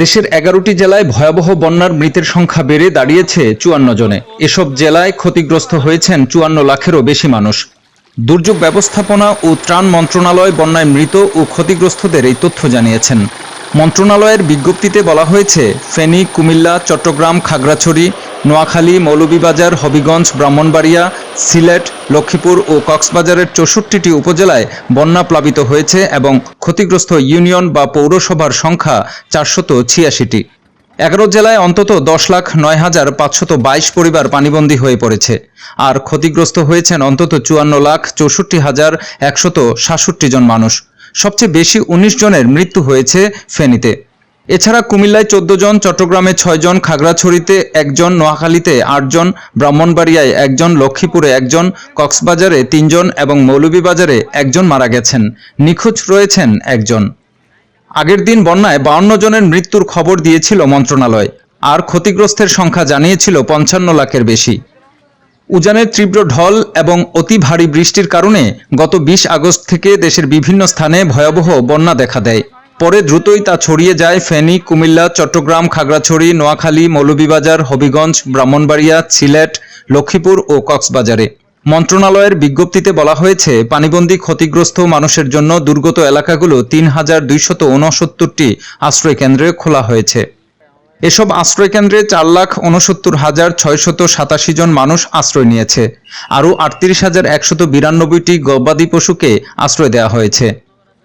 দেশের এগারোটি জেলায় ভয়াবহ বন্যার মৃতের সংখ্যা বেড়ে দাঁড়িয়েছে চুয়ান্ন জনে। এসব জেলায় ক্ষতিগ্রস্ত হয়েছেন চুয়ান্ন লাখেরও বেশি মানুষ। দুর্যোগ ব্যবস্থাপনা ও ত্রাণ মন্ত্রণালয় বন্যায় মৃত ও ক্ষতিগ্রস্তদের এই তথ্য জানিয়েছেন। মন্ত্রণালয়ের বিজ্ঞপ্তিতে বলা হয়েছে, ফেনী, কুমিল্লা, চট্টগ্রাম, খাগড়াছড়ি, নোয়াখালী, মৌলভীবাজার, হবিগঞ্জ, ব্রাহ্মণবাড়িয়া, সিলেট, লক্ষ্মীপুর ও কক্সবাজারের চৌষট্টিটি উপজেলায় বন্যা প্লাবিত হয়েছে এবং ক্ষতিগ্রস্ত ইউনিয়ন বা পৌরসভার সংখ্যা চারশত ছিয়াশিটি। এগারো জেলায় অন্তত দশ লাখ নয় হাজার পাঁচশত বাইশ পরিবার পানিবন্দী হয়ে পড়েছে। আর ক্ষতিগ্রস্ত হয়েছেন অন্তত চুয়ান্ন লাখ চৌষট্টি হাজার একশত সাতষট্টি জন মানুষ। সবচেয়ে বেশি উনিশ জনের মৃত্যু হয়েছে ফেনীতে। এছাড়া কুমিল্লায় চোদ্দ জন, চট্টগ্রামে ছয় জন, খাগড়াছড়িতে একজন নোয়াখালীতে আটজন ব্রাহ্মণবাড়িয়ায় একজন লক্ষ্মীপুরে একজন কক্সবাজারে তিনজন এবং মৌলভীবাজারে একজন মারা গেছেন। নিখোঁজ রয়েছেন একজন আগের দিন বন্যায় বাউন্ন জনের মৃত্যুর খবর দিয়েছিল মন্ত্রণালয়। আর ক্ষতিগ্রস্তের সংখ্যা জানিয়েছিল পঞ্চান্ন লাখের বেশি। উজানের তীব্র ঢল এবং অতি ভারী বৃষ্টির কারণে গত বিশ আগস্ট থেকে দেশের বিভিন্ন স্থানে ভয়াবহ বন্যা দেখা দেয়। পরে দ্রুতই তা ছড়িয়ে যায় ফেনী, কুমিল্লা, চট্টগ্রাম, খাগড়াছড়ি, নোয়াখালী, মৌলভীবাজার, হবিগঞ্জ, ব্রাহ্মণবাড়িয়া, সিলেট, লক্ষ্মীপুর ও কক্সবাজারে। মন্ত্রণালয়ের বিজ্ঞপ্তিতে বলা হয়েছে, পানিবন্দী ক্ষতিগ্রস্ত মানুষের জন্য দুর্গত এলাকাগুলো তিন হাজার দুইশত উনসত্তরটি আশ্রয়কেন্দ্রে খোলা হয়েছে। এসব আশ্রয়কেন্দ্রে চার লাখ উনসত্তর হাজার ছয়শত সাতাশি জন মানুষ আশ্রয় নিয়েছে। আরও আটত্রিশ হাজার একশত বিরানব্বইটি গবাদি পশুকে আশ্রয় দেওয়া হয়েছে।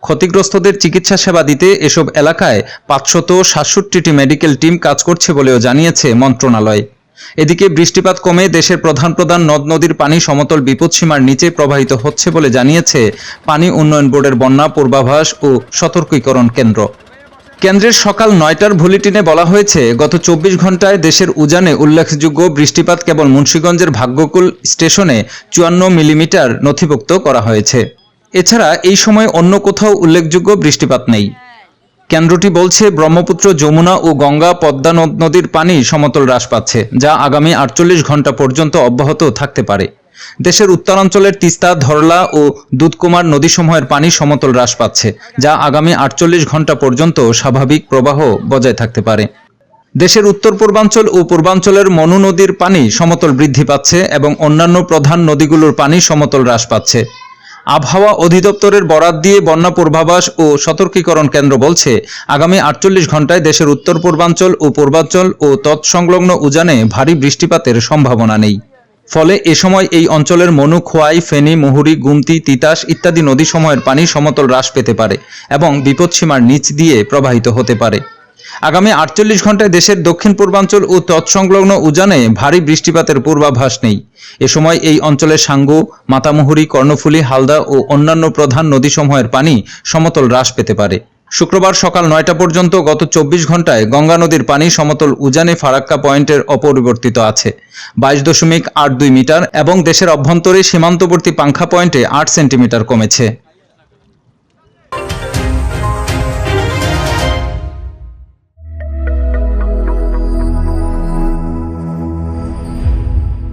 ক্ষতিগ্রস্তদের চিকিৎসা সেবা দিতে এসব এলাকায় পাঁচশত সাতষট্টিটি মেডিকেল টিম কাজ করছে বলেও জানিয়েছে মন্ত্রণালয়। এদিকে বৃষ্টিপাত কমে দেশের প্রধান প্রধান নদ নদীর পানি সমতল বিপদসীমার নিচে প্রবাহিত হচ্ছে বলে জানিয়েছে পানি উন্নয়ন বোর্ডের বন্যা পূর্বাভাস ও সতর্কীকরণ কেন্দ্র। কেন্দ্রের সকাল নয়টার বুলেটিনে বলা হয়েছে, গত চব্বিশ ঘন্টায় দেশের উজানে উল্লেখযোগ্য বৃষ্টিপাত কেবল মুন্সীগঞ্জের ভাগ্যকুল স্টেশনে চুয়ান্ন মিলিমিটার নথিভুক্ত করা হয়েছে। এছাড়া এই সময় অন্য কোথাও উল্লেখযোগ্য বৃষ্টিপাত নেই। কেন্দ্রটি বলছে, ব্রহ্মপুত্র, যমুনা ও গঙ্গা পদ্মা নদীর পানি সমতল হ্রাস পাচ্ছে, যা আগামী আটচল্লিশ ঘণ্টা পর্যন্ত অব্যাহত থাকতে পারে। দেশের উত্তরাঞ্চলের তিস্তা, ধরলা ও দুধকুমার নদীসমূহের পানি সমতল হ্রাস পাচ্ছে, যা আগামী আটচল্লিশ ঘণ্টা পর্যন্ত স্বাভাবিক প্রবাহ বজায় থাকতে পারে। দেশের উত্তর পূর্বাঞ্চল ও পূর্বাঞ্চলের মনু নদীর পানি সমতল বৃদ্ধি পাচ্ছে এবং অন্যান্য প্রধান নদীগুলোর পানি সমতল হ্রাস পাচ্ছে। আবহাওয়া অধিদপ্তরের বরাত দিয়ে বন্যা পূর্বাভাস ও সতর্কীকরণ কেন্দ্র বলছে, আগামী আটচল্লিশ ঘন্টায় দেশের উত্তর পূর্বাঞ্চল ও পূর্বাঞ্চল ও তৎসংলগ্ন উজানে ভারী বৃষ্টিপাতের সম্ভাবনা নেই। ফলে এ সময় এই অঞ্চলের মনু, খোয়াই, ফেনী, মুহুরী, গুমতি, তিতাস ইত্যাদি নদীসমূহের পানি সমতল হ্রাস পেতে পারে এবং বিপদসীমার নিচ দিয়ে প্রবাহিত হতে পারে। আগামী আটচল্লিশ ঘন্টায় দেশের দক্ষিণ পূর্বাঞ্চল ও তৎসংলগ্ন উজানে ভারী বৃষ্টিপাতের পূর্বাভাস নেই। এ সময় এই অঞ্চলের সাঙ্গু, মাতামুহুরি, কর্ণফুলী, হালদা ও অন্যান্য প্রধান নদীসমূহের পানি সমতল হ্রাস পেতে পারে। শুক্রবার সকাল নয়টা পর্যন্ত গত চব্বিশ ঘন্টায় গঙ্গা নদীর পানি সমতল উজানে ফারাক্কা পয়েন্টের অপরিবর্তিত আছে। বাইশ দশমিক আট দুই মিটার এবং দেশের অভ্যন্তরে সীমান্তবর্তী পাংখা পয়েন্টে আট সেন্টিমিটার কমেছে।